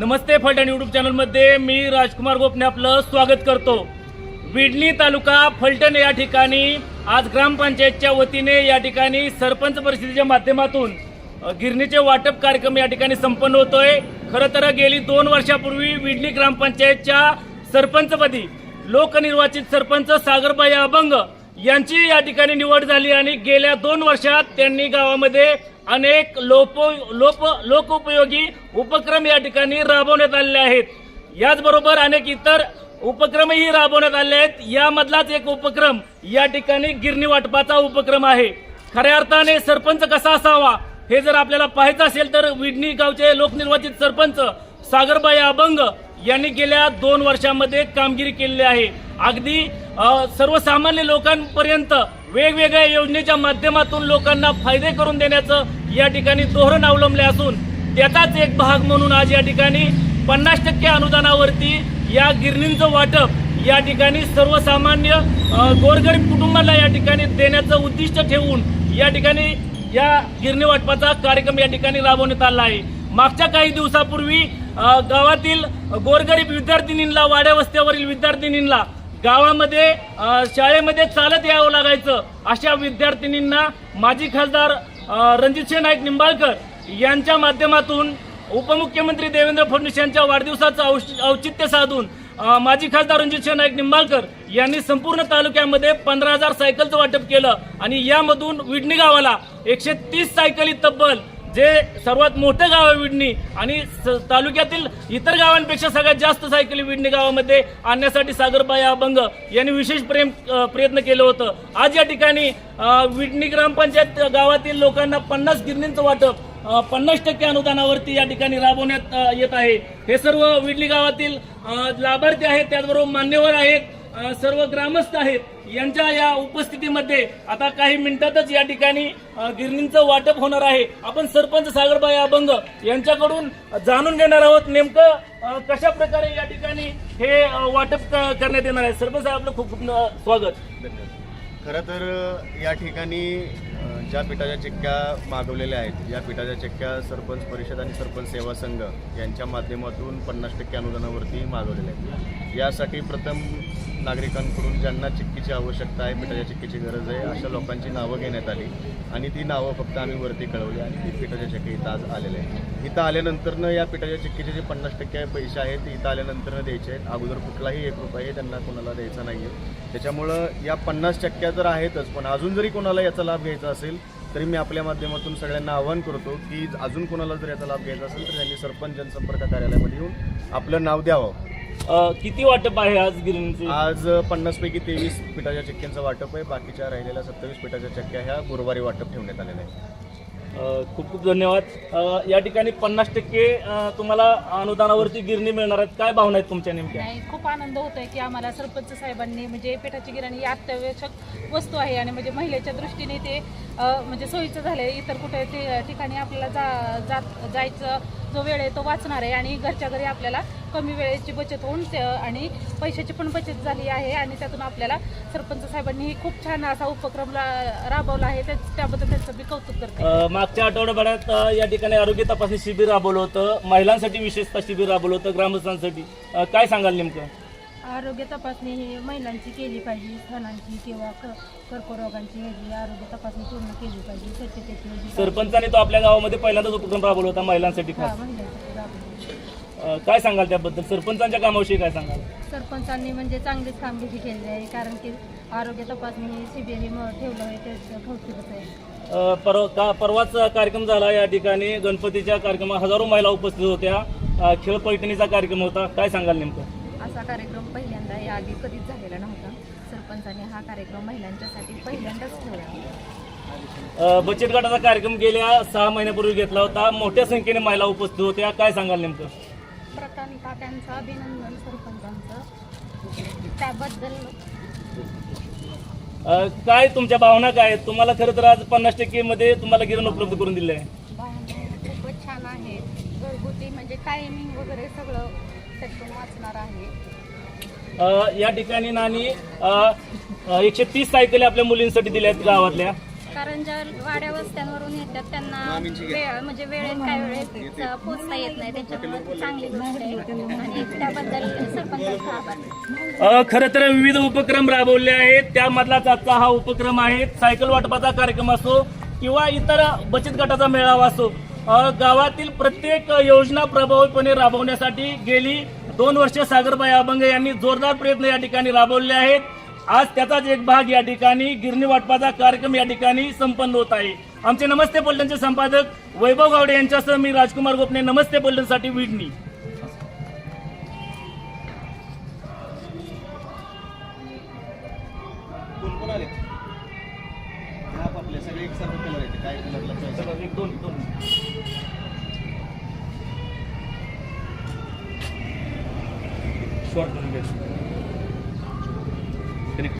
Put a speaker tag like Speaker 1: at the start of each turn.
Speaker 1: नमस्ते Phaltan YouTube चॅनलमध्ये मी राजकुमार गोपने आपलं स्वागत करतो. विडणी तालुका फलटण या ठिकाणी आज ग्रामपंचायतच्या वतीने या ठिकाणी सरपंच परिषदेच्या माध्यमातून गिरणीचे वाटप कार्यक्रम या ठिकाणी संपन्न होतोय. खरं तर गेली दोन वर्षापूर्वी विडणी ग्रामपंचायतच्या सरपंचपदी लोकनिर्वाचित सरपंच सागरबाई अभंग यांची या ठिकाणी निवड झाली आणि गेल्या दोन वर्षात त्यांनी गावामध्ये अनेक लोप लोप लोकोपयोगी उपक्रम या ठिकाणी राबवण्यात आलेले आहेत. याचबरोबर अनेक इतर उपक्रमही राबवण्यात आले आहेत. यामधलाच एक उपक्रम या ठिकाणी गिरणी वाटपाचा उपक्रम आहे. खऱ्या अर्थाने सरपंच कसा असावा हे जर आपल्याला पाहायचं असेल तर विडणी गावचे लोकनिर्वाचित सरपंच सागरबाई अभंग यांनी गेल्या दोन वर्षामध्ये कामगिरी केलेली आहे. अगदी सर्वसामान्य लोकांपर्यंत वेगवेगळ्या योजनेच्या माध्यमातून लोकांना फायदे करून देण्याचं या ठिकाणी धोरण अवलंबले असून त्याचाच एक भाग म्हणून आज या ठिकाणी पन्नास टक्के अनुदानावरती या गिरणींचं वाटप या ठिकाणी सर्वसामान्य गोरगरीब कुटुंबाला या ठिकाणी देण्याचं उद्दिष्ट ठेवून या ठिकाणी या गिरणी वाटपाचा कार्यक्रम या ठिकाणी राबवण्यात आला आहे. मागच्या काही दिवसापूर्वी गावातील गोरगरीब विद्यार्थिनींना वाड्या वस्त्यावरील विद्यार्थिनींना गावामध्ये शाळेमध्ये चालत यावं लागायचं अशा विद्यार्थिनींना माजी खासदार रणजितसिंह नाईक निंबाळकर यांच्या माध्यमातून उपमुख्यमंत्री देवेंद्र फडणवीस यांच्या वाढदिवसाचं औष- औचित्य साधून माजी खासदार रणजितसिंह नाईक निंबाळकर यांनी संपूर्ण तालुक्यामध्ये पंधरा हजार सायकलचं वाटप केलं आणि यामधून विडणी गावाला एकशे तीस सायकली तब्बल जे सर्वात मोठं गाव आहे विडणी आणि स- तालुक्यातील इतर गावांपेक्षा सगळ्यात जास्त सायकली विडणी गावामध्ये आणण्यासाठी सागरबाई अभंग यांनी विशेष प्रेम प्रयत्न केलं होतं. आज या ठिकाणी विडणी ग्रामपंचायत गावातील लोकांना पन्नास गिरणींचं वाटप पन्नास टक्के अनुदानावरती या ठिकाणी राबवण्यात येत आहे. हे सर्व विडली गावातील लाभार्थी आहेत त्याचबरोबर मान्यवर आहेत. सर्व ग्रामस्थ आहेत. यांच्या या उपस्थितीमध्ये आता काही मिनिटातच या ठिकाणी गिरणींचं वाटप होणार आहे. आपण सरपंच सागरबाई अभंग यांच्याकडून जाणून घेणार आहोत नेमकं कशा प्रकारे या ठिकाणी हे वाटप करण्यात येणार आहे. सरपंच साहेब आपलं खूप खूप स्वागत.
Speaker 2: खरं तर या ठिकाणी ज्या पिठाच्या चिक्क्या मागवलेल्या आहेत या पिठाच्या चिक्क्या सरपंच परिषद आणि सरपंच सेवा संघ यांच्या माध्यमातून पन्नास टक्के अनुदानावरती मागवलेल्या आहेत. यासाठी प्रथम नागरिकांकडून ज्यांना चिक्कीची आवश्यकता आहे पिठाच्या चिक्कीची गरज आहे अशा लोकांची नावं घेण्यात आली. आणि ती नावं फक्त आम्ही वरती कळवली आणि ती पिठाच्या चिक्की इथं आज आलेले आहे इथं आल्यानंतरनं या पिठाच्या चिक्कीचे जे पन्नास टक्के पैसे आहेत ते इथं आल्यानंतरनं द्यायचे आहेत. अगोदर कुठलाही एक रुपये त्यांना कोणाला द्यायचा नाही आहे त्याच्यामुळं या पन्नास टक्क्या तर आहेतच पण अजून जरी कोणाला याचा लाभ घ्यायचा असेल तरी मी आपल्या माध्यमातून सगळ्यांना आवाहन करतो की अजून कोणाला जर याचा लाभ घ्यायचा असेल तर त्यांनी सरपंच जनसंपर्क कार्यालयामध्ये येऊन आपलं नाव द्यावं.
Speaker 1: अ, किती वाटप आहे आज गिरणीचे?
Speaker 2: आज पन्नास पैकी तेवीस पिठाच्या चक्क्यांचं वाटप आहे. बाकीच्या राहिलेल्या सत्तावीस पिठाच्या चक्क्या ह्या गुरुवारी वाटप ठेवण्यात आलेल्या आहेत.
Speaker 1: खूप खूप धन्यवाद. या ठिकाणी पन्नास टक्के तुम्हाला अनुदानावरती गिरणी मिळणार आहेत. काय भावना आहेत तुमच्या नेमक्या?
Speaker 3: नाही खूप आनंद होतोय की आम्हाला सरपंच साहेबांनी म्हणजे पेठाची गिरणी ही अत्यावश्यक वस्तू आहे आणि म्हणजे महिलेच्या दृष्टीने ते अ, म्हणजे सोयीचं झालं आहे इतर कुठे ते ठिकाणी आपल्याला जा जात जायचं जो वेळ आहे तो वाचणार आहे आणि घरच्या घरी आपल्याला कमी वेळेची बचत होऊन ते आणि पैशाची पण बचत झाली आहे आणि त्यातून आपल्याला सरपंच साहेबांनी ही खूप छान असा उपक्रम रा- राबवला आहे. त्याच- त्याबद्दल त्यांचं मी कौतुक करते.
Speaker 1: अ, मागच्या आठवड्याभरात अ, या ठिकाणी आरोग्य तपासणी शिबिर राबवलं होतं. महिलांसाठी विशेषतः शिबिर राबवलं होतं ग्रामस्थांसाठी. अ, काय सांगाल नेमकं?
Speaker 4: आरोग्य तपासणी ही महिलांची केली पाहिजे स्तनांची किंवा क कर्करोगांची ह्याची आरोग्य तपासणी पूर्ण केली पाहिजे स्वच्छतेची ह्याची
Speaker 1: सरपंचाने तो आपल्या गावामध्ये पहिल्यांदाच उपक्रम राबवला होता महिलांसाठी
Speaker 4: हा, महिलांसाठी राबवली.
Speaker 1: काय सांगाल त्याबद्दल? सरपंचांच्या कामाविषयी काय सांगाल?
Speaker 4: सरपंचांनी म्हणजे चांगलीच कामगिरी केली आहे कारण की आरोग्य तपासणी ही ही म- ठेवलं आहे त्याचं कौतुकच आहे.
Speaker 1: अ, परवा का परवाच कार्यक्रम झाला या ठिकाणी. गणपतीच्या कार्यक्रमात हजारो महिला उपस्थित होत्या. अ, खेळ पैठणीचा कार्यक्रम होता. काय सांगाल नेमकं?
Speaker 5: असा कार्यक्रम पहिल्यांदा याआधी कधीच झालेला नव्हता. सरपंचाने हा कार्यक्रम महिलांच्यासाठी पहिल्यांदाच ठेवला.
Speaker 1: अ, बचत गटाचा कार्यक्रम गेल्या सहा महिन्यापूर्वी घेतला होता. मोठ्या संख्येने महिला उपस्थित होत्या. काय सांगाल नेमकं?
Speaker 4: प्रताप काकांचं अभिनंदन सरपंचांचं. त्याबद्दल
Speaker 1: काय तुमच्या भावना काय? आहेत तुम्हाला खरं तर आज पन्नास टक्के मध्ये तुम्हाला गिरण उपलब्ध करून दिले आहे
Speaker 5: खूपच छान आहे घरगुती म्हणजे टायमिंग वगैरे सगळं त्यातून वाचणार आहे.
Speaker 1: या ठिकाणी नानी एकशे तीस सायकली आपल्या मुलींसाठी दिल्या आहेत गावातल्या.
Speaker 6: कारण ज्या वाड्या वस्त्यांवरून येतात त्यांना वेळ म्हणजे वेळेत काय वेळेत पोचता येत नाही. त्याच्यामुळे चांगली गोष्ट आहे. आणि त्याबद्दल सरपंचाचा आभार.
Speaker 1: खरं तर विविध उपक्रम राबवले आहेत. त्यामधलाच आजचा हा उपक्रम आहे. सायकल वाटपाचा कार्यक्रम असो किंवा इतर बचत गटाचा मेळावा असो अ, गावातील प्रत्येक योजना प्रभावीपणे राबवण्यासाठी गेली दोन वर्ष सागरबाई अभंग यांनी जोरदार प्रयत्न या ठिकाणी राबवले आहेत. आज त्याचाच एक भाग या ठिकाणी गिरणी वाटपाचा कार्यक्रम या ठिकाणी संपन्न होत आहे. आमचे नमस्ते पलटणचे संपादक वैभव गावडे यांच्यासह मी राजकुमार गोपने. नमस्ते पलटणसाठी विडणी. शॉर्ट